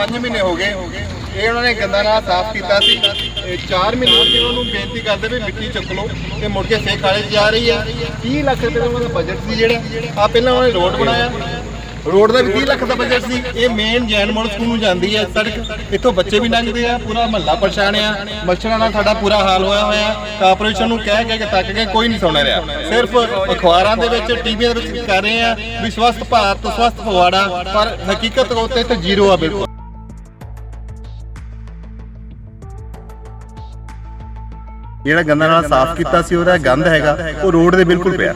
5 ਮਹੀਨੇ ਹੋ ਗਏ। ਇਹ ਉਹਨਾਂ ਨੇ ਗੰਦਾ ਨਾਲ ਸਾਫ਼ ਕੀਤਾ ਸੀ। 4 ਮਹੀਨੇ ਹੋ ਗਏ ਉਹਨਾਂ ਨੂੰ ਬੇਨਤੀ ਕਰਦੇ ਵੀ ਮਿੱਟੀ ਚੁੱਕ ਲਓ ਤੇ ਮੁੜ ਕੇ ਫੇਰ ਖਾਲੇ ਜਾ ਰਹੀ ਆ 30 ਲੱਖ ਰੁਪਏ ਦਾ ਉਹਨਾਂ ਦਾ ਬਜਟ ਸੀ ਜਿਹੜਾ। ਆ ਪਹਿਲਾਂ ਉਹਨਾਂ ਨੇ ਰੋਡ ਬਣਾਇਆ। ਰੋਡ ਦਾ ਵੀ 30 ਲੱਖ ਦਾ ਬਜਟ ਸੀ। ਇਹ ਮੇਨ ਜੈਨ ਮੋਡਲ ਸਕੂਲ ਨੂੰ ਜਾਂਦੀ ਹੈ। ਸੜਕ ਇੱਥੋਂ ਬੱਚੇ ਵੀ ਲੰਘਦੇ ਆ, ਪੂਰਾ ਮਹੱਲਾ ਪਰੇਸ਼ਾਨ ਆ। ਮੱਛਰਾਂ ਨਾਲ ਸਾਡਾ ਪੂਰਾ ਹਾਲ ਹੋਇਆ ਹੋਇਆ। ਕਾਰਪੋਰੇਸ਼ਨ ਨੂੰ ਕਹਿ ਕਹਿ ਕੇ ਤੱਕ ਕੇ ਕੋਈ ਨਹੀਂ ਸੁਣ ਰਿਹਾ। ਸਿਰਫ ਅਖਬਾਰਾਂ ਦੇ ਵਿੱਚ, ਟੀਵੀਆਂ ਦੇ ਵਿੱਚ ਕਰ ਰਹੇ ਆ ਵੀ ਸਵਸਥ ਭਾਰਤ, ਸਵਸਥ ਫਗਵਾੜਾ, ਪਰ ਹਕੀਕਤ ਉੱਤੇ ਤੇ ਜ਼ੀਰੋ ਆ ਬਿਲਕੁਲ। ਜਿਹੜਾ ਗੰਦਾ ਨਾਲ ਸਾਫ਼ ਕੀਤਾ ਸੀ ਉਹਦਾ ਗੰਦ ਹੈਗਾ ਉਹ ਰੋਡ ਦੇ ਬਿਲਕੁਲ ਪਿਆ।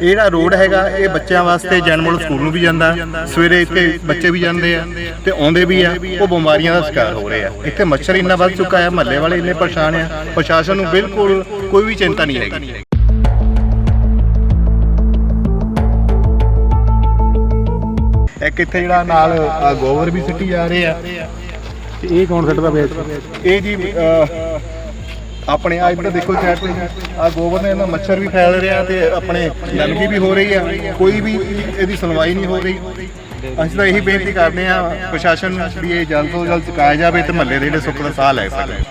ਇਹ ਜਿਹੜਾ ਰੋਡ ਹੈਗਾ ਇਹ ਬੱਚਿਆਂ ਵਾਸਤੇ ਜਨਮਲ ਸਕੂਲ ਨੂੰ ਵੀ ਜਾਂਦਾ ਸਵੇਰੇ ਇੱਥੇ ਬੱਚੇ ਵੀ ਜਾਂਦੇ ਆ ਤੇ ਆਉਂਦੇ ਵੀ ਆ ਉਹ ਬਿਮਾਰੀਆਂ ਦਾ ਸ਼ਿਕਾਰ ਹੋ ਰਹੇ ਆ। ਇੱਥੇ ਮੱਛਰ ਇੰਨਾ ਵੱਧ ਚੁੱਕਾ ਹੈ ਮਹੱਲੇ ਵਾਲੇ ਇੰਨੇ ਪਰੇਸ਼ਾਨ ਆ ਪ੍ਰਸ਼ਾਸਨ ਨੂੰ ਬਿਲਕੁਲ ਕੋਈ ਵੀ ਚਿੰਤਾ ਨਹੀਂ ਹੈਗੀ। ਇੱਕ ਇੱਥੇ ਜਿਹੜਾ ਨਾਲ ਗੋਬਰ ਵੀ ਸਿੱਟੀ ਜਾ ਰਹੇ ਆ। ਤੇ ਇਹ ਕੌਣ ਸੱਟਦਾ ਪਿਆ? ਇਹ ਜੀ ਆਪਣੇ ਆ ਇੱਧਰ ਦੇਖੋ ਚੈਟ ਆ ਗੋਬਰ ਨੇ ਇਹਨਾਂ ਮੱਛਰ ਵੀ ਫੈਲ ਰਿਹਾ ਤੇ ਆਪਣੇ ਗੰਦਗੀ ਵੀ ਹੋ ਰਹੀ ਆ। ਕੋਈ ਵੀ ਇਹਦੀ ਸੁਣਵਾਈ ਨਹੀਂ ਹੋ ਰਹੀ। ਅਸੀਂ ਤਾਂ ਇਹੀ ਬੇਨਤੀ ਕਰਦੇ ਆ, ਪ੍ਰਸ਼ਾਸਨ ਨੂੰ ਵੀ ਇਹ ਜਲਦ ਤੋਂ ਜਲਦ ਚੁਕਾਇਆ ਜਾਵੇ ਤੇ ਮਹੱਲੇ ਦੇ ਜਿਹੜੇ ਸੁੱਖ ਦਾ ਸਾਹ ਲੈ ਸਕਣ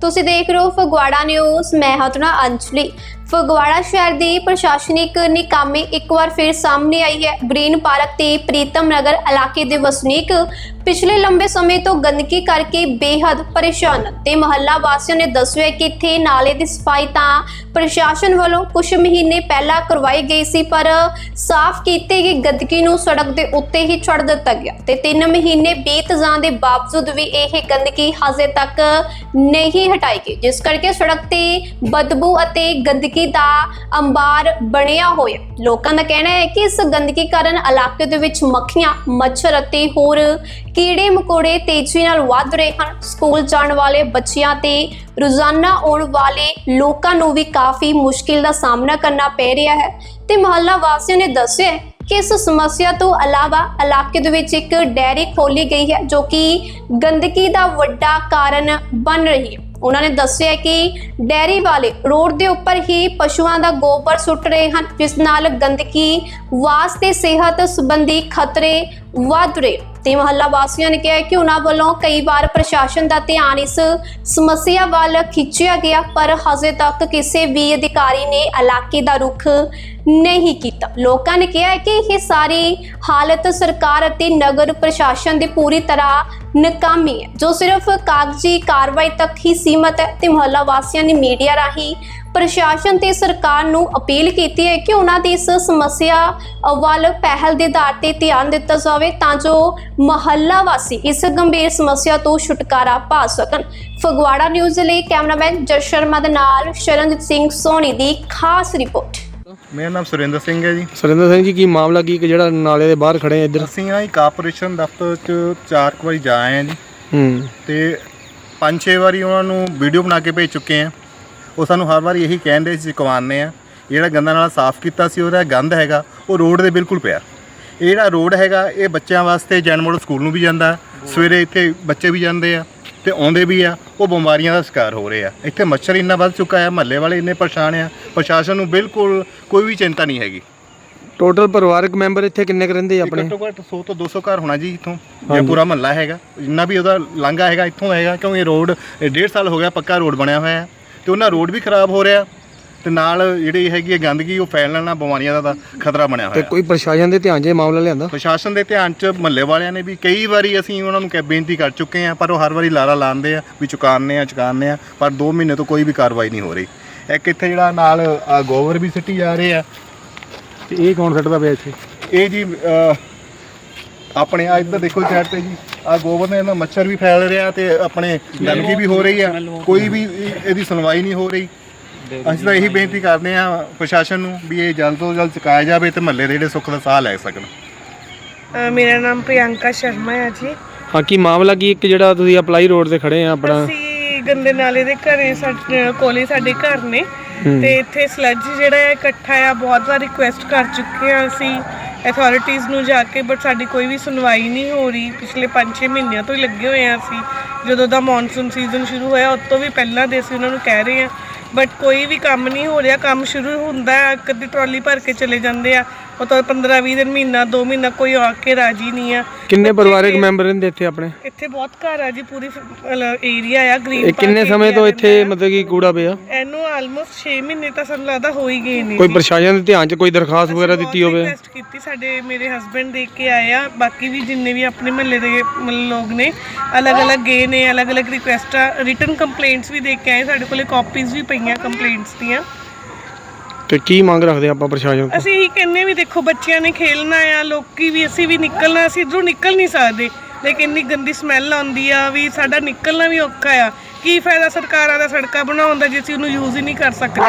ਤੁਸੀਂ ਦੇਖ ਰਹੇ ਹੋ ਫਗਵਾੜਾ ਨਿਊਜ਼ ਮੈਂ ਹਾਂ ਤੁਹਾਡਾ ਅੰਜਲੀ ਫਗਵਾੜਾ ਸ਼ਹਿਰ ਦੀ ਪ੍ਰਸ਼ਾਸਨਿਕ ਨਿਕਾਮੀ ਇੱਕ ਵਾਰ ਫਿਰ ਸਾਹਮਣੇ ਆਈ ਹੈ। ਗ੍ਰੀਨ ਪਾਰਕ ਤੇ ਪ੍ਰੀਤਮ ਨਗਰ ਇਲਾਕੇ ਦੇ ਵਸਨੀਕ ਪਿਛਲੇ ਲੰਬੇ ਸਮੇਂ ਤੋਂ ਗੰਦਗੀ ਕਰਕੇ ਬੇਹੱਦ ਪਰੇਸ਼ਾਨ ਤੇ ਮਹੱਲਾ ਵਾਸੀਆਂ ਨੇ ਦੱਸਿਆ ਕਿ ਇੱਥੇ ਨਾਲੇ ਦੀ ਸਫ਼ਾਈ ਤਾਂ ਪ੍ਰਸ਼ਾਸਨ ਵੱਲੋਂ ਕੁਝ ਮਹੀਨੇ ਪਹਿਲਾਂ ਕਰਵਾਈ ਗਈ ਸੀ, ਪਰ ਸਾਫ਼ ਕੀਤੀ ਗਈ ਗੰਦਗੀ ਨੂੰ ਸੜਕ ਦੇ ਉੱਤੇ ਹੀ ਛੱਡ ਦਿੱਤਾ ਗਿਆ ਤੇ 3 ਮਹੀਨੇ ਬੀਤ ਜਾਣ ਦੇ ਬਾਵਜੂਦ ਵੀ ਇਹ ਗੰਦਗੀ ਹਜੇ ਤੱਕ ਨਹੀਂ ਹਟਾਈ ਗਈ, ਜਿਸ ਕਰਕੇ ਸੜਕ ਤੇ ਬਦਬੂ ਅਤੇ ਗੰਦਗੀ ਦਾ ਅੰਬਾਰ ਬਣਿਆ ਹੋਇਆ। ਲੋਕਾਂ ਦਾ ਕਹਿਣਾ ਹੈ ਕਿ ਇਸ ਗੰਦਗੀ ਕਾਰਨ ਇਲਾਕੇ ਦੇ ਵਿੱਚ ਮੱਖੀਆਂ, ਮੱਛਰ ਅਤੇ ਹੋਰ ਕੀੜੇ ਮਕੌੜੇ ਤੇਜ਼ੀ ਨਾਲ ਵੱਧ ਰਹੇ ਹਨ। ਸਕੂਲ ਜਾਣ ਵਾਲੇ ਬੱਚਿਆਂ ਤੇ ਰੋਜ਼ਾਨਾ ਆਉਣ ਵਾਲੇ ਲੋਕਾਂ ਨੂੰ ਵੀ ਕਾਫੀ ਮੁਸ਼ਕਿਲ ਦਾ ਸਾਹਮਣਾ ਕਰਨਾ ਪੈ ਰਿਹਾ ਹੈ ਤੇ ਮੁਹੱਲਾ ਵਾਸੀਆਂ ਨੇ ਦੱਸਿਆ ਕਿ ਇਸ ਸਮੱਸਿਆ ਤੋਂ ਇਲਾਵਾ ਇਲਾਕੇ ਦੇ ਵਿੱਚ ਇੱਕ ਡੈਰੀ ਖੋਲੀ ਗਈ ਹੈ ਜੋ ਕਿ ਗੰਦਗੀ ਦਾ ਵੱਡਾ ਕਾਰਨ ਬਣ ਰਹੀ ਹੈ। ਉਹਨਾਂ ਨੇ ਦੱਸਿਆ ਕਿ ਡੈਰੀ ਵਾਲੇ ਰੋਡ ਦੇ ਉੱਪਰ ਹੀ ਪਸ਼ੂਆਂ ਦਾ ਗੋਬਰ ਸੁੱਟ ਰਹੇ ਹਨ, ਜਿਸ ਨਾਲ ਗੰਦਗੀ ਵਾਸਤੇ ਸਿਹਤ ਸੰਬੰਧੀ ਖਤਰੇ ਵੱਧ ਰਹੇ। ਤੇ ਮਹੱਲਾ ਵਾਸੀਆਂ ਨੇ ਕਿਹਾ ਕਿ ਉਹਨਾਂ ਵੱਲੋਂ ਕਈ ਵਾਰ ਪ੍ਰਸ਼ਾਸਨ ਦਾ ਧਿਆਨ ਇਸ ਸਮੱਸਿਆ ਵੱਲ ਖਿੱਚਿਆ ਗਿਆ, ਪਰ ਹਜੇ ਤੱਕ ਕਿਸੇ ਵੀ ਅਧਿਕਾਰੀ ਨੇ ਇਲਾਕੇ ਦਾ ਰੁਖ ਨਹੀਂ ਕੀਤਾ। ਲੋਕਾਂ ਨੇ ਕਿਹਾ ਕਿ ਇਹ ਸਾਰੀ ਹਾਲਤ ਸਰਕਾਰ ਅਤੇ ਨਗਰ ਪ੍ਰਸ਼ਾਸਨ ਦੀ ਪੂਰੀ ਤਰ੍ਹਾਂ ਨਕਾਮੀ ਹੈ, ਜੋ ਸਿਰਫ ਕਾਗਜ਼ੀ ਕਾਰਵਾਈ ਤੱਕ ਹੀ ਸੀਮਤ ਹੈ ਤੇ ਮੁਹੱਲਾ ਵਾਸੀਆਂ ਨੇ ਮੀਡੀਆ ਰਾਹੀਂ ਪ੍ਰਸ਼ਾਸਨ ਤੇ ਸਰਕਾਰ ਨੂੰ ਅਪੀਲ ਕੀਤੀ ਹੈ ਕਿ ਉਹਨਾਂ ਦੀ ਇਸ ਸਮੱਸਿਆ ਵੱਲ ਪਹਿਲ ਦੇ ਆਧਾਰ ਤੇ ਧਿਆਨ ਦਿੱਤਾ ਜਾਵੇ ਤਾਂ ਜੋ ਮਹੱਲਾ ਵਾਸੀ ਇਸ ਗੰਭੀਰ ਸਮੱਸਿਆ ਤੋਂ ਛੁਟਕਾਰਾ ਪਾ ਸਕਣ। ਫਗਵਾੜਾ ਨਿਊਜ਼ ਲਈ ਕੈਮਰਾਮੈਨ ਜਸ ਸ਼ਰਮਾ ਦੇ ਨਾਲ ਸ਼ਰਨਜੀਤ ਸਿੰਘ ਸੋਨੀ ਦੀ ਖਾਸ ਰਿਪੋਰਟ। ਮੇਰਾ ਨਾਮ ਸੁਰਿੰਦਰ ਸਿੰਘ ਹੈ ਜੀ। ਸੁਰਿੰਦਰ ਸਿੰਘ ਜੀ ਕੀ ਮਾਮਲਾ ਕੀ? ਕਿ ਜਿਹੜਾ ਨਾਲੇ ਦੇ ਬਾਹਰ ਖੜੇ ਆ ਇੱਧਰ? ਅਸੀਂ ਆ ਕਾਰਪੋਰੇਸ਼ਨ ਦਫ਼ਤਰ ਚ ਚਾਰ ਕੁ ਵਾਰੀ ਜਾ ਆਏ ਆ ਜੀ। ਹੂੰ। ਤੇ ਪੰਜ ਛੇ ਵਾਰੀ ਉਹਨਾਂ ਨੂੰ ਵੀਡੀਓ ਬਣਾ ਕੇ ਭੇਜ ਚੁੱਕੇ ਆ ਉਹ ਸਾਨੂੰ ਹਰ ਵਾਰੀ ਇਹੀ ਕਹਿੰਦੇ ਸੀ ਚੁਕਵਾਉਂਦੇ ਆ। ਜਿਹੜਾ ਗੰਦਾ ਨਾਲ ਸਾਫ਼ ਕੀਤਾ ਸੀ ਉਹਦਾ ਗੰਦ ਹੈਗਾ ਉਹ ਰੋਡ ਦੇ ਬਿਲਕੁਲ ਪਿਆ। ਇਹ ਜਿਹੜਾ ਰੋਡ ਹੈਗਾ ਇਹ ਬੱਚਿਆਂ ਵਾਸਤੇ ਜੈਨ ਮੋਡਲ ਸਕੂਲ ਨੂੰ ਵੀ ਜਾਂਦਾ ਸਵੇਰੇ ਇੱਥੇ ਬੱਚੇ ਵੀ ਜਾਂਦੇ ਆ ਤੇ ਆਉਂਦੇ ਵੀ ਆ। ਉਹ ਬਿਮਾਰੀਆਂ ਦਾ ਸ਼ਿਕਾਰ ਹੋ ਰਹੇ ਆ। ਇੱਥੇ ਮੱਛਰ ਇੰਨਾ ਵੱਧ ਚੁੱਕਾ ਹੈ ਮਹੱਲੇ ਵਾਲੇ ਇੰਨੇ ਪਰੇਸ਼ਾਨ ਆ। ਪ੍ਰਸ਼ਾਸਨ ਨੂੰ ਬਿਲਕੁਲ ਕੋਈ ਵੀ ਚਿੰਤਾ ਨਹੀਂ ਹੈਗੀ। ਟੋਟਲ ਪਰਿਵਾਰਕ ਮੈਂਬਰ ਇੱਥੇ ਕਿੰਨੇ ਕੁ ਰਹਿੰਦੇ ਆ ਆਪਣੇ? ਘੱਟੋ ਘੱਟ 100 ਤੋਂ 200 ਘਰ ਹੋਣਾ ਜੀ ਇੱਥੋਂ। ਇਹ ਪੂਰਾ ਮਹੱਲਾ ਹੈਗਾ। ਜਿੰਨਾ ਵੀ ਉਹਦਾ ਲਾਂਘਾ ਹੈਗਾ ਇੱਥੋਂ ਹੈਗਾ ਕਿਉਂਕਿ ਇਹ ਰੋਡ ਇਹ ਡੇਢ ਸਾਲ ਹੋ ਗਿਆ ਪੱਕਾ ਰੋਡ ਬਣਿਆ ਹੋਇਆ ਹੈ। ਤੇ ਉਹਨਾਂ ਰੋਡ ਵੀ ਖਰਾਬ ਹੋ ਰਿਹਾ ਤੇ ਨਾਲ ਜਿਹੜੀ ਹੈਗੀ ਹੈ ਗੰਦਗੀ ਉਹ ਫੈਲਣ ਨਾਲ ਬਿਮਾਰੀਆਂ ਦਾ ਤਾਂ ਖਤਰਾ ਬਣਿਆ ਤੇ ਹੋਇਆ। ਕੋਈ ਪ੍ਰਸ਼ਾਸਨ ਦੇ ਧਿਆਨ 'ਚ ਇਹ ਮਾਮਲਾ ਲਿਆਂਦਾ? ਪ੍ਰਸ਼ਾਸਨ ਦੇ ਧਿਆਨ 'ਚ ਮਹੱਲੇ ਵਾਲਿਆਂ ਨੇ ਵੀ ਕਈ ਵਾਰੀ ਅਸੀਂ ਉਹਨਾਂ ਨੂੰ ਕਹਿ ਬੇਨਤੀ ਕਰ ਚੁੱਕੇ ਆ ਪਰ ਉਹ ਹਰ ਵਾਰੀ ਲਾਰਾ ਲਾਉਂਦੇ ਆ ਵੀ ਚੁਕਾਉਂਦੇ ਆ ਚੁਕਾਉਂਦੇ ਆ ਪਰ 2 ਮਹੀਨੇ ਤੋਂ ਕੋਈ ਵੀ ਕਾਰਵਾਈ ਨਹੀਂ ਹੋ ਰਹੀ। ਇੱਕ ਇੱਥੇ ਜਿਹੜਾ ਨਾਲ ਆਹ ਗੋਬਰ ਵੀ ਸਿੱਟੀ ਜਾ ਰਹੇ ਆ। ਤੇ ਇਹ ਕੌਣ ਸੱਟਦਾ ਪਿਆ ਇੱਥੇ? ਇਹ ਜੀ ਅਹ, ਆਪਣੇ ਆ ਇੱਧਰ ਦੇਖੋ ਚੈਟ ਤੇ ਜੀ। ਆ ਗੋਬਰ ਨੇ ਇਹਨਾਂ ਮੱਛਰ ਵੀ ਫੈਲ ਰਿਹਾ ਤੇ ਆਪਣੇ ਗੰਦਗੀ ਵੀ ਹੋ ਰਹੀ ਆ। ਕੋਈ ਵੀ ਇਹ- ਇਹਦੀ ਸੁਣਵਾਈ ਨਹੀਂ ਹੋ ਰਹੀ। ਅਸੀਂ ਤਾਂ ਇਹੀ ਬੇਨਤੀ ਕਰਦੇ ਆ ਪ੍ਰਸ਼ਾਸਨ ਨੂੰ ਵੀ ਇਹ ਜਲਦ ਤੋਂ ਜਲਦ ਚੁਕਾਇਆ ਜਾਵੇ ਤੇ ਮਹੱਲੇ ਦੇ ਜਿਹੜੇ ਸੁੱਖ ਦਾ ਸਾਹ ਲੈ ਸਕਣ। ਅ, ਮੇਰਾ ਨਾਮ ਪ੍ਰਿਯੰਕਾ ਸ਼ਰਮਾ ਹੈ ਜੀ। ਹਾਂ ਕੀ ਮਾਮਲਾ ਕੀ? ਇੱਕ ਜਿਹੜਾ ਤੁਸੀਂ ਅਪਲਾਈ ਰੋਡ ਤੇ ਖੜੇ ਆ ਆਪਣਾ। ਅਸੀਂ ਗੰਦੇ ਨਾਲੇ ਦੇ ਘਰੇ ਸਾਡੇ ਕੋਲੇ ਸਾਡੇ ਘਰ ਨੇ। ਤੇ ਇੱਥੇ ਸਲੱਜ ਜਿਹੜਾ ਹੈ ਇਕੱਠਾ ਆ ਬਹੁਤ ਵਾਰ ਰਿਕੁਐਸਟ ਕਰ ਚੁੱਕੇ ਆ ਅਸੀਂ। ਅਥਾਰਟੀਆਂ ਨੂੰ ਜਾ ਕੇ ਬਟ ਸਾਡੀ ਕੋਈ ਵੀ ਸੁਣਵਾਈ ਨਹੀਂ ਹੋ ਰਹੀ। ਪਿਛਲੇ 5-6 ਮਹੀਨਿਆਂ ਤੋਂ ਹੀ ਲੱਗੇ ਹੋਏ ਆ ਅਸੀਂ। ਜਦੋਂ ਦਾ ਮੌਨਸੂਨ ਸੀਜ਼ਨ ਸ਼ੁਰੂ ਹੋਇਆ, ਉਸ ਤੋਂ ਵੀ ਪਹਿਲਾਂ ਦੇ ਅਸੀਂ ਉਹਨਾਂ ਨੂੰ ਕਹਿ ਰਹੇ ਆ ਬਟ ਕੋਈ ਵੀ ਕੰਮ ਨਹੀਂ ਹੋ ਰਿਹਾ, ਕੰਮ ਸ਼ੁਰੂ ਹੁੰਦਾ ਹੈ ਕਦੀ ਟਰਾਲੀ ਭਰ ਕੇ ਚਲੇ ਜਾਂਦੇ ਆ। ਉਹ ਤਾਂ 15 20 ਦਿਨ ਮਹੀਨਾ 2 ਮਹੀਨਾ ਕੋਈ ਆ ਕੇ ਰਾਜੀ ਨਹੀਂ ਆ। ਕਿੰਨੇ ਪਰਿਵਾਰਕ ਮੈਂਬਰ ਰਹਿੰਦੇ ਇੱਥੇ ਆਪਣੇ? ਇੱਥੇ ਬਹੁਤ ਘਰ ਆ ਜੀ ਪੂਰੀ ਏਰੀਆ ਆ ਗ੍ਰੀਨ ਇਹ ਕਿੰਨੇ ਸਮੇਂ ਤੋਂ ਇੱਥੇ ਮਤਲਬ ਕਿ ਕੂੜਾ ਪਿਆ? ਇਹਨੂੰ ਆਲਮੋਸਟ 6 ਮਹੀਨੇ ਤਾਂ ਸਾਨੂੰ ਲੱਗਦਾ ਹੋ ਹੀ ਗਏ ਨੇ ਕੋਈ ਪ੍ਰਸ਼ਾਸਨ ਦੇ ਧਿਆਨ 'ਚ ਕੋਈ ਦਰਖਾਸਤ ਵਗੈਰਾ ਦਿੱਤੀ ਹੋਵੇ? ਰਿਕਵੈਸਟ ਕੀਤੀ ਸਾਡੇ ਮੇਰੇ ਹਸਬੰਡ ਦੇਖ ਕੇ ਆਏ ਆ। ਬਾਕੀ ਵੀ ਜਿੰਨੇ ਵੀ ਆਪਣੇ ਮਹੱਲੇ ਦੇ ਲੋਕ ਨੇ ਅਲੱਗ-ਅਲੱਗ ਗਏ ਨੇ ਅਲੱਗ-ਅਲੱਗ ਰਿਕੁਐਸਟਾਂ ਰਿਟਨ ਕੰਪਲੇਂਟਸ ਵੀ ਦੇਖ ਕੇ ਆਏ। ਸਾਡੇ ਕੋਲੇ ਕਾਪੀਜ਼ ਵੀ ਪਈਆਂ ਕੰਪਲੇਂਟਸ ਦੀਆਂ। ਤੇ ਕੀ ਮੰਗ ਰੱਖਦੇ ਆਪਾਂ ਪ੍ਰਸ਼ਾਸਨ ਤੋਂ? ਅਸੀਂ ਇਹੀ ਕਹਿੰਨੇ ਵੀ ਦੇਖੋ ਬੱਚਿਆਂ ਨੇ ਖੇਲਣਾ ਆ ਲੋਕੀ ਵੀ ਅਸੀਂ ਵੀ ਨਿਕਲਣਾ ਅਸੀਂ ਇਧਰੋਂ ਨਿਕਲ ਨਹੀਂ ਸਕਦੇ। ਲੇਕਿਨ ਇੰਨੀ ਗੰਦੀ ਸਮੈਲ ਆਉਂਦੀ ਆ ਵੀ ਸਾਡਾ ਨਿਕਲਣਾ ਵੀ ਔਖਾ ਆ। ਕੀ ਫਾਇਦਾ ਸਰਕਾਰਾਂ ਦਾ ਸੜਕਾਂ ਬਣਾਉਣ ਦਾ ਜੇ ਅਸੀਂ ਉਹਨੂੰ ਯੂਜ਼ ਹੀ ਨਹੀਂ ਕਰ ਸਕਦੇ?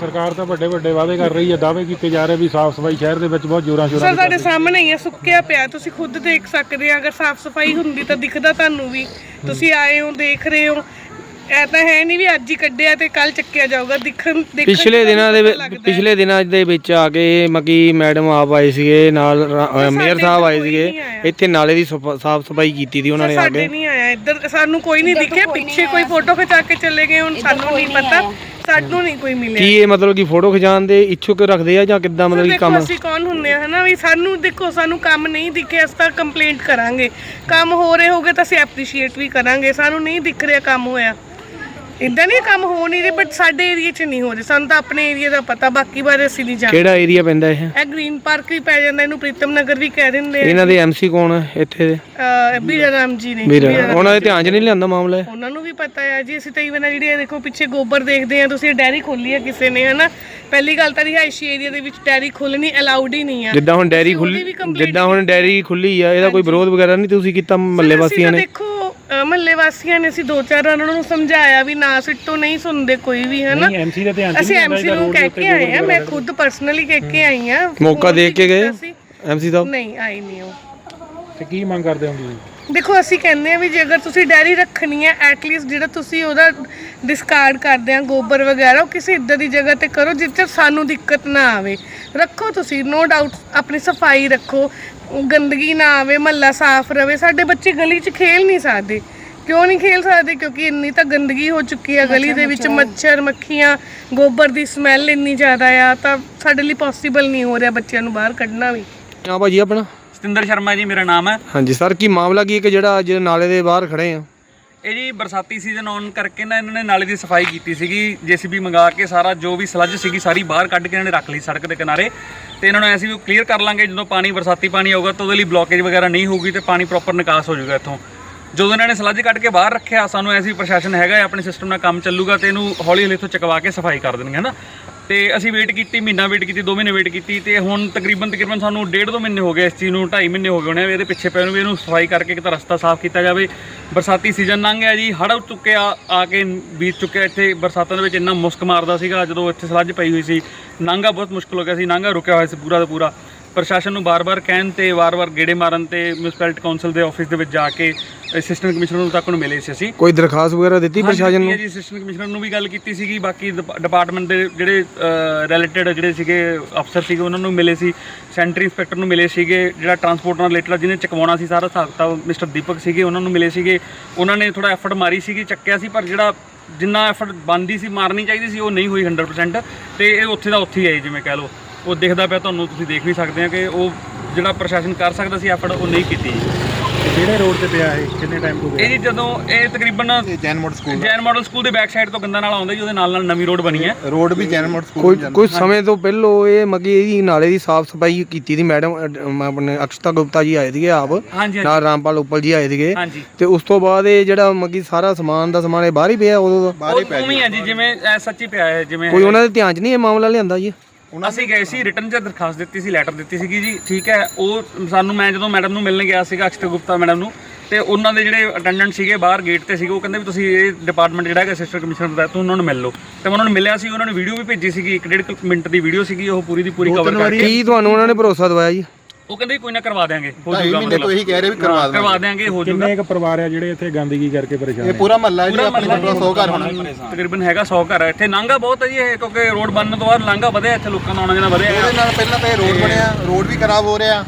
ਸਰਕਾਰ ਤਾਂ ਵੱਡੇ ਵੱਡੇ ਵਾਅਦੇ ਕਰ ਰਹੀ ਹੈ ਦਾਅਵੇ ਕੀਤੇ ਜਾ ਰਹੇ ਵੀ ਸਾਫ਼ ਸਫ਼ਾਈ ਸ਼ਹਿਰ ਦੇ ਵਿੱਚ ਬਹੁਤ ਜ਼ੋਰਾਂ ਸ਼ੋਰਾਂ ਸਰ ਸਾਡੇ ਸਾਹਮਣੇ ਹੀ ਆ ਸੁੱਕਿਆ ਪਿਆ ਤੁਸੀਂ ਖੁਦ ਦੇਖ ਸਕਦੇ ਆ ਅਗਰ ਸਾਫ਼ ਸਫ਼ਾਈ ਹੁੰਦੀ ਤਾਂ ਦਿਖਦਾ ਤੁਹਾਨੂੰ ਵੀ। ਤੁਸੀਂ ਆਏ ਹੋ ਦੇਖ ਰਹੇ ਹੋ ਇਹ ਤਾਂ ਹੈ ਨਹੀਂ ਵੀ ਅੱਜ ਹੀ ਕੱਢਿਆ ਤੇ ਕੱਲ ਚੱਕਿਆ ਜਾਊਗਾ ਦਿਖਣ ਦੇਖਣ ਪਿਛਲੇ ਦਿਨਾਂ ਦੇ ਵਿੱਚ-। ਪਿਛਲੇ ਦਿਨਾਂ ਦੇ ਵਿੱਚ ਆ ਕੇ ਮੱਕੀ ਮੈਡਮ ਆਪ ਆਏ ਸੀਗੇ ਨਾਲ ਰਾ- ਅ, ਮੇਅਰ ਸਾਹਿਬ ਆਏ ਸੀਗੇ। ਇੱਥੇ ਨਾਲੇ ਦੀ ਸਾਫ਼ ਸਫ਼ਾਈ ਕੀਤੀ ਦੀ ਉਹਨਾਂ ਨੇ ਆ ਸਾਡੇ ਕੇ। ਨਹੀਂ ਆਇਆ ਇੱਧਰ ਸਾਨੂੰ ਕੋਈ ਨਹੀਂ ਦਿਖਿਆ ਪਿੱਛੇ ਕੋਈ ਫੋਟੋ ਖਿਚਾ ਕੇ ਚਲੇ ਗਏ ਹੁਣ ਸਾਨੂੰ ਨਹੀਂ ਪਤਾ ਸਾਨੂੰ ਨਹੀਂ ਕੋਈ ਮਿਲਿਆ। ਕੀ ਇਹ ਮਤਲਬ ਕਿ ਫੋਟੋ ਖਿਚਾਉਣ ਦੇ ਇੱਛੁਕ ਰੱਖਦੇ ਆ ਜਾਂ ਕਿੱਦਾਂ ਮਤਲਬ ਕਿ ਦੇਖੋ ਕੰਮ? ਅਸੀਂ ਕੌਣ ਹੁੰਨੇ ਆ ਹਨਾ? ਵੀ ਸਾਨੂੰ ਦੇਖੋ ਸਾਨੂੰ ਕੰਮ ਨਹੀਂ ਦਿਖਿਆ ਅਸੀਂ ਤਾਂ ਕੰਪਲੇਂਟ ਕਰਾਂਗੇ। ਕੰਮ ਹੋ ਰਹੇ ਹੋਗੇ ਤਾਂ ਅਸੀਂ ਐਪਰੀਸ਼ੀਏਟ ਵੀ ਕਰਾਂਗੇ ਸਾਨੂੰ ਨਹੀਂ ਦਿਖ ਰਿਹਾ ਕੰਮ ਹੋਇਆ। ਇਦਾਂ ਨਹੀਂ ਕੰਮ ਹੋ ਨਹੀਂ ਰਹੇ ਬਟ ਸਾਡੇ ਏਰੀਆ 'ਚ ਨਹੀਂ ਹੋ ਰਹੇ। ਸਾਨੂੰ ਤਾਂ ਆਪਣੇ ਏਰੀਆ ਦਾ ਪਤਾ ਬਾਕੀ ਬਾਰੇ ਅਸੀਂ ਨਹੀਂ ਜਾਣਦੇ। ਕਿਹੜਾ ਏਰੀਆ ਪੈਂਦਾ ਇਹ? ਇਹ ਗ੍ਰੀਨ ਪਾਰਕ ਵੀ ਪੈ ਜਾਂਦਾ ਇਹਨੂੰ ਪ੍ਰੀਤਮ ਨਗਰ ਵੀ ਕਹਿ ਦਿੰਦੇ ਇਹਨਾਂ ਦੇ ਐਮਸੀ ਕੌਣ ਹੈ ਇੱਥੇ ਦੇ? ਆ ਬੀਰਾ ਰਾਮ ਜੀ ਨੇ। ਵੀਰ ਬੀਰਾ ਰਾਮ ਉਹਨਾਂ ਦੇ ਧਿਆਨ 'ਚ ਨਹੀਂ ਲਿਆਂਦਾ ਮਾਮਲਾ ਇਹ? ਉਹਨਾਂ ਨੂੰ ਵੀ ਪਤਾ ਹੈ ਜੀ ਅਸੀਂ ਤਾਂ ਇਵਨ ਜਿਹੜੀ ਇਹ ਦੇਖੋ ਪਿੱਛੇ ਗੋਬਰ ਦੇਖਦੇ ਆ ਤੁਸੀਂ ਡੈਰੀ ਖੋਲੀ ਹੈ ਕਿਸੇ ਨੇ ਹਨਾ? ਪਹਿਲੀ ਗੱਲ ਤਾਂ ਰਿਹਾਇਸ਼ੀ ਏਰੀਆ ਦੇ ਵਿੱਚ ਡੈਰੀ ਖੋਲਣੀ ਅਲਾਉਡ ਹੀ ਨਹੀਂ ਆ। ਜਿੱਦਾਂ ਹੁਣ ਡੈਰੀ ਉਹਦੀ ਖੁੱਲੀ ਵੀ complaint ਜਿੱਦਾਂ ਹੁਣ ਡੈਰੀ ਖੁੱਲੀ ਆ ਇਹਦਾ ਕੋਈ ਵਿਰੋਧ ਵਗੈਰਾ ਨਹੀਂ ਤੁਸੀਂ ਕੀਤਾ ਮੱਲੇ ਵਾਸੀਆਂ ਨੇ? ਦੇਖੋ ਮਹੱਲੇ ਵਾਸੀਆਂ ਨੇ ਅਸੀਂ ਦੋ ਚਾਰ ਉਹਨਾਂ ਨੂੰ ਸਮਝਾਇਆ ਵੀ ਨਾ ਸਿੱਟੋ ਨਹੀਂ ਸੁਣਦੇ ਕੋਈ ਵੀ ਹਨਾ? ਨਹੀਂ ਐਮਸੀ ਦੇ ਧਿਆਨ ਚ ਅਸੀਂ ਐਮਸੀ ਨੂੰ ਦੇ ਕਹਿ ਕੇ ਆਏ ਆ ਮੈਂ ਖੁਦ ਪਰਸਨਲੀ ਕਹਿ ਕੇ ਆਈ ਆ ਮੌਕਾ ਦੇਖ ਕੇ ਗਏ। ਐਮਸੀ ਸਾਹਿਬ ਨਹੀਂ ਆਈ ਨਹੀਂ ਉਹ। ਤੇ ਕੀ ਮੰਗ ਕਰਦੇ ਹੋ ਤੁਸੀਂ? ਦੇਖੋ ਅਸੀਂ ਕਹਿੰਦੇ ਆ ਵੀ ਜੇ ਅਗਰ ਤੁਸੀਂ ਡੈਰੀ ਰੱਖਣੀ ਹੈ ਐਟਲੀਸਟ ਜਿਹੜਾ ਤੁਸੀਂ ਉਹਦਾ ਡਿਸਕਾਰਡ ਕਰਦੇ ਆ ਗੋਬਰ ਵਗੈਰਾ ਉਹ ਕਿਸੇ ਇਦਾਂ ਦੀ ਜਗ੍ਹਾ ਤੇ ਕਰੋ ਜਿੱਥੇ ਸਾਨੂੰ ਦਿੱਕਤ ਨਾ ਆਵੇ। ਰੱਖੋ ਤੁਸੀਂ ਨੋ ਡਾਊਟ ਆਪਣੀ ਸਫ਼ਾਈ ਰੱਖੋ। ਗੰਦਗੀ ਨਾ ਆਵੇ ਮਹੱਲਾ ਸਾਫ਼ ਰਵੇ ਸਾਡੇ ਬੱਚੇ ਗਲੀ 'ਚ ਖੇਲ ਨਹੀਂ ਸਕਦੇ। ਕਿਉਂ ਨਹੀਂ ਖੇਲ ਸਕਦੇ? ਕਿਉਂਕਿ ਇੰਨੀ ਤਾਂ ਗੰਦਗੀ ਹੋ ਚੁੱਕੀ ਹੈ ਗਲੀ ਦੇ ਵਿੱਚ ਮੱਛਰ ਮੱਖੀਆਂ ਗੋਬਰ ਦੀ ਸਮੈਲ ਇੰਨੀ ਜ਼ਿਆਦਾ ਆ ਤਾਂ ਸਾਡੇ ਲਈ ਪੋਸੀਬਲ ਨਹੀਂ ਹੋ ਰਿਹਾ ਬੱਚਿਆਂ ਨੂੰ ਬਾਹਰ ਕੱਢਣਾ ਵੀ। ਹਾਂ ਭਾਜੀ ਆਪਣਾ? ਸਤਿੰਦਰ ਸ਼ਰਮਾ ਜੀ ਮੇਰਾ ਨਾਮ ਹੈ। ਹਾਂਜੀ ਸਰ ਕੀ ਮਾਮਲਾ ਕੀ ਹੈ ਕਿ ਜਿਹੜਾ ਅੱਜ ਨਾਲੇ ਦੇ ਬਾਹਰ ਖੜੇ ਆ? ਇਹ ਜੀ ਬਰਸਾਤੀ ਸੀਜ਼ਨ ਆਨ ਕਰਕੇ ਨਾ ਇਹਨਾਂ ਨੇ ਨਾਲੇ ਦੀ ਸਫ਼ਾਈ ਕੀਤੀ ਸੀਗੀ, ਜੀਸੀਬੀ ਮੰਗਾ ਕੇ ਸਾਰਾ ਜੋ ਵੀ ਸਲੱਜ ਸੀਗੀ ਸਾਰੀ ਬਾਹਰ ਕੱਢ ਕੇ ਇਹਨਾਂ ਨੇ ਰੱਖ ਲਈ ਸੜਕ ਦੇ ਕਿਨਾਰੇ। ਤੇ ਇਹਨਾਂ ਨੂੰ ਐਸੀ ਵੀ ਕਲੀਅਰ ਕਰ ਲਾਂਗੇ, ਜਦੋਂ ਪਾਣੀ, ਬਰਸਾਤੀ ਪਾਣੀ ਆਊਗਾ ਤਾਂ ਉਹਦੇ ਲਈ ਬਲੋਕੇਜ ਵਗੈਰਾ ਨਹੀਂ ਹੋਊਗੀ ਤੇ ਪਾਣੀ ਪ੍ਰੋਪਰ ਨਿਕਾਸ ਹੋ ਜਾਊਗਾ ਇੱਥੋਂ। ਜਦੋਂ ਇਹਨਾਂ ਨੇ ਸਲੱਜ ਕੱਢ ਕੇ ਬਾਹਰ ਰੱਖਿਆ, ਸਾਨੂੰ ਐਸੀ ਪ੍ਰਸ਼ਾਸਨ ਹੈਗਾ ਆਪਣੇ ਸਿਸਟਮ ਨਾਲ ਕੰਮ ਚੱਲੂਗਾ ਤੇ ਇਹਨੂੰ ਹੌਲੀ ਹੌਲੀ ਇੱਥੋਂ ਚਕਵਾ ਕੇ ਸਫ਼ਾਈ ਕਰ ਦੇਣਗੇ, ਹਨਾ? ਤੇ ਅਸੀਂ ਵੇਟ ਕੀਤੀ, ਮਹੀਨਾ ਵੇਟ ਕੀਤੀ 2 ਮਹੀਨੇ ਵੇਟ ਕੀਤੀ ਤੇ ਹੁਣ ਤਕਰੀਬਨ ਤਕਰੀਬਨ ਸਾਨੂੰ ਡੇਢ ਦੋ ਮਹੀਨੇ ਹੋ ਗਏ ਇਸ ਚੀਜ਼ ਨੂੰ 2.5 ਮਹੀਨੇ ਹੋ ਗਏ ਹੋਣੇ ਇਹਦੇ ਪਿੱਛੇ ਪੈ ਨੂੰ ਵੀ ਇਹਨੂੰ ਸਫ਼ਾਈ ਕਰਕੇ ਇੱਕ ਤਾਂ ਰਸਤਾ ਸਾਫ਼ ਕੀਤਾ ਜਾਵੇ। ਬਰਸਾਤੀ ਸੀਜ਼ਨ ਲੰਘ ਗਿਆ ਜੀ, ਹੜ੍ਹ ਚੁੱਕਿਆ, ਆ ਕੇ ਬੀਤ ਚੁੱਕਿਆ ਇੱਥੇ, ਬਰਸਾਤਾਂ ਦੇ ਵਿੱਚ ਇੰਨਾ ਮੁਸਕ ਮਾਰਦਾ ਸੀਗਾ ਜਦੋਂ ਇੱਥੇ ਸਲੱਜ ਪਈ ਹੋਈ ਸੀ। ਨਾਂਗਾ ਬਹੁਤ ਮੁਸ਼ਕਲ ਹੋ ਗਿਆ ਸੀ, ਨਾਂਗਾ ਰੁਕਿਆ ਹੋਇਆ ਸੀ ਪੂਰਾ ਦਾ ਪੂਰਾ। ਪ੍ਰਸ਼ਾਸਨ ਨੂੰ ਬਾਰ-ਬਾਰ ਕਹਿਣ ਤੇ ਵਾਰ-ਵਾਰ ਗੇੜੇ ਮਾਰਨ ਤੇ ਮਿਊਨਿਸਪੈਲਿਟੀ ਕਾਉਂਸਲ ਦੇ ਆਫਿਸ ਦੇ ਵਿੱਚ ਜਾ ਕੇ ਅਸਿਸਟੈਂਟ ਕਮਿਸ਼ਨਰ ਨੂੰ ਤੱਕ ਨੂੰ ਮਿਲੇ ਸੀ ਅਸੀਂ। ਕੋਈ ਦਰਖਾਸਤ ਵਗੈਰਾ ਦਿੱਤੀ ਪ੍ਰਸ਼ਾਸਨ ਨੂੰ? ਜੀ ਅਸਿਸਟੈਂਟ ਕਮਿਸ਼ਨਰ ਨੂੰ ਵੀ ਗੱਲ ਕੀਤੀ ਸੀਗੀ ਬਾਕੀ ਡਿਪਾਰਟਮੈਂਟ ਦੇ ਜਿਹੜੇ ਰਿਲੇਟਡ ਜਿਹੜੇ ਸੀਗੇ ਅਫਸਰ ਸੀਗੇ ਉਹਨਾਂ ਨੂੰ ਮਿਲੇ ਸੀ। ਸੈਂਟਰੀ ਇੰਸਪੈਕਟਰ ਨੂੰ ਮਿਲੇ ਸੀਗੇ ਜਿਹੜਾ ਟਰਾਂਸਪੋਰਟ ਨਾਲ ਰਿਲੇਟਡ ਜਿਹਨੇ ਚਕਵਾਉਣਾ ਸੀ ਸਾਰਾ ਹਿਸਾਬ ਕਿਤਾਬ ਮਿਸਟਰ ਦੀਪਕ ਸੀਗੇ ਉਹਨਾਂ ਨੂੰ ਮਿਲੇ ਸੀਗੇ। ਉਹਨਾਂ ਨੇ ਥੋੜਾ ਐਫਰਟ ਮਾਰੀ ਸੀਗੀ ਚੱਕਿਆ ਸੀ ਪਰ ਜਿਹੜਾ ਜਿੰਨਾ ਐਫਰਟ ਬੰਦੀ ਸੀ ਮਾਰਨੀ ਚਾਹੀਦੀ ਸੀ ਉਹ ਨਹੀਂ ਹੋਈ 100% ਤੇ ਇਹ ਉੱਥੇ ਦਾ ਉੱਥੇ ਹੀ ਆਈ ਜਿਵੇਂ ਕਹਿ ਲਓ। ਉਹ ਦਿਖਦਾ ਪਿਆ ਤੁਹਾਨੂੰ ਤੁਸੀਂ ਦੇਖ ਵੀ ਸਕਦੇ ਆ ਕਿ ਉਹ ਜਿਹੜਾ ਪ੍ਰਸ਼ਾਸਨ ਕਰ ਸਕਦਾ ਸੀ ਐਫਰਟ ਉਹ ਨਹੀਂ ਕੀਤੀ ਕਿਹੜੇ ਰੋਡ ਤੇ ਪਿਆ ਇਹ? ਕਿੰਨੇ ਟਾਈਮ ਤੋਂ ਇਹ ਜੀ ਜਦੋਂ ਇਹ ਤਕਰੀਬਨ Jain mode school Jain model school ਦੇ ਬੈਕ ਸਾਈਡ ਤੋਂ ਗੰਦਾ ਨਾਲਾ ਆਉਂਦਾ ਜੀ ਉਹਦੇ ਨਾਲ ਨਾਲ ਨਵੀਂ ਰੋਡ ਬਣੀ ਹੈ। ਰੋਡ ਵੀ ਜੈਨ ਮੋਡ ਸਕੂਲ ਕੋਈ ਕੁਝ ਸਮੇਂ ਤੋਂ ਪਹਿਲੋਂ ਇਹ ਮੱਗੀ ਇਹਦੀ ਨਾਲੇ ਦੀ ਸਾਫ਼ ਸਫ਼ਾਈ ਕੀਤੀ ਦੀ ਮੈਡਮ ਅਹ, ਆਪਣੇ ਅਕਸ਼ਤਾ ਗੁਪਤਾ ਜੀ ਆਏ ਸੀਗੇ ਆਪ। ਹਾਂਜੀ ਨਾਲ ਰਾਮਪਾਲ ਉੱਪਲ ਜੀ ਆਏ ਸੀਗੇ। ਹਾਂਜੀ। ਤੇ ਉਸ ਤੋਂ ਬਾਅਦ ਇਹ ਜਿਹੜਾ ਮੱਗੀ ਸਾਰਾ ਸਮਾਨ ਦਾ ਸਮਾਨ ਇਹ ਬਾਹਰ ਹੀ ਪਿਆ ਉਦੋਂ ਦਾ? ਬਾਹਰ ਹੀ ਪੈ ਉਹ ਉਵੇਂ ਹੀ ਹੈ ਜੀ ਜਿਵੇਂ ਸੱਚੀ ਪਿਆ ਹੈ ਜਿਵੇਂ ਕੋਈ ਉਹਨਾਂ ਦੇ ਧਿਆਨ 'ਚ ਨਹੀਂ ਇਹ ਮਾਮਲਾ ਲਿਆਂਦਾ ਜੀ? ਅਸੀਂ ਗਏ ਸੀ ਰਿਟਰਨ 'ਚ ਦਰਖਾਸਤ ਦਿੱਤੀ ਸੀ ਲੈਟਰ ਦਿੱਤੀ ਸੀਗੀ ਜੀ ਠੀਕ ਹੈ ਉਹ ਸਾਨੂੰ ਮੈਂ ਜਦੋਂ ਮੈਡਮ ਨੂੰ ਮਿਲਣ ਗਿਆ ਸੀਗਾ ਅਕਸ਼ਤ ਗੁਪਤਾ ਮੈਡਮ ਨੂੰ ਤੇ ਉਹਨਾਂ ਦੇ ਜਿਹੜੇ ਅਟੈਂਡੈਂਟ ਸੀਗੇ ਬਾਹਰ ਗੇਟ ਤੇ ਸੀਗੇ ਉਹ ਕਹਿੰਦੇ ਵੀ ਤੁਸੀਂ ਇਹ ਡਿਪਾਰਟਮੈਂਟ ਜਿਹੜਾ ਹੈਗਾ ਅਸਿਸਟੈਂਟ ਕਮਿਸ਼ਨਰ ਦਾ ਤੁਸੀਂ ਉਹਨਾਂ ਨੂੰ ਮਿਲ ਲਓ। ਤੇ ਮੈਂ ਉਹਨਾਂ ਨੂੰ ਮਿਲਿਆ ਸੀ ਉਹਨਾਂ ਨੇ ਵੀਡੀਓ ਵੀ ਭੇਜੀ ਸੀਗੀ 1.5 ਮਿੰਟ ਦੀ ਵੀਡੀਓ ਸੀਗੀ ਉਹ ਪੂਰੀ ਦੀ ਪੂਰੀ ਕਵਰ ਕਰਕੇ। ਕੀ ਤੁਹਾਨੂੰ ਉਹਨਾਂ ਨੇ ਭਰੋਸਾ ਦਵਾਇਆ ਜੀ? ਉਹ ਕਹਿੰਦੇ ਕੋਈ ਨਾ ਕਰਵਾ ਦੇਾਂਗੇ ਹੋ ਢਾਈ ਜਾਊਗਾ ਮਹੀਨੇ ਤੋਂ ਇਹੀ ਕਹਿ ਰਹੇ ਵੀ ਕਰਵਾ ਦਿਓ ਕਰਵਾ ਦੇਾਂਗੇ ਹੋ ਜਾਊਗਾ। ਕਿੰਨੇ ਇੱਕ ਪਰਿਵਾਰ ਆ ਜਿਹੜੇ ਇੱਥੇ ਗੰਦਗੀ ਕਰਕੇ ਪਰੇਸ਼ਾਨ ਇਹ ਪੂਰਾ ਮਹੱਲਾ ਹੈ ਜੀ ਆਪਣੇ ਮਹੱਲਾ ਕੋਲ 100 ਘਰ ਹੋਣਾ। ਤਕਰੀਬਨ ਹੈਗਾ 100 ਘਰ ਹੈ ਇੱਥੇ ਨਾਂਗਾ ਬਹੁਤ ਹੈ ਜੀ ਇਹ ਕਿਉਂਕਿ ਰੋਡ ਬਣਨ ਤੋਂ ਬਾਅਦ ਨਾਂਗਾ ਵਧਿਆ ਇੱਥੇ ਲੋਕਾਂ ਦਾ ਆਉਣਾ ਜਾਣਾ ਵਧਿਆ ਉਹਦੇ ਨਾਲ ਪਹਿਲਾਂ ਤਾਂ ਇਹ ਰੋਡ ਬਣਿਆ ਰੋਡ ਵੀ ਖਰਾਬ ਹੋ ਰਿਹਾ।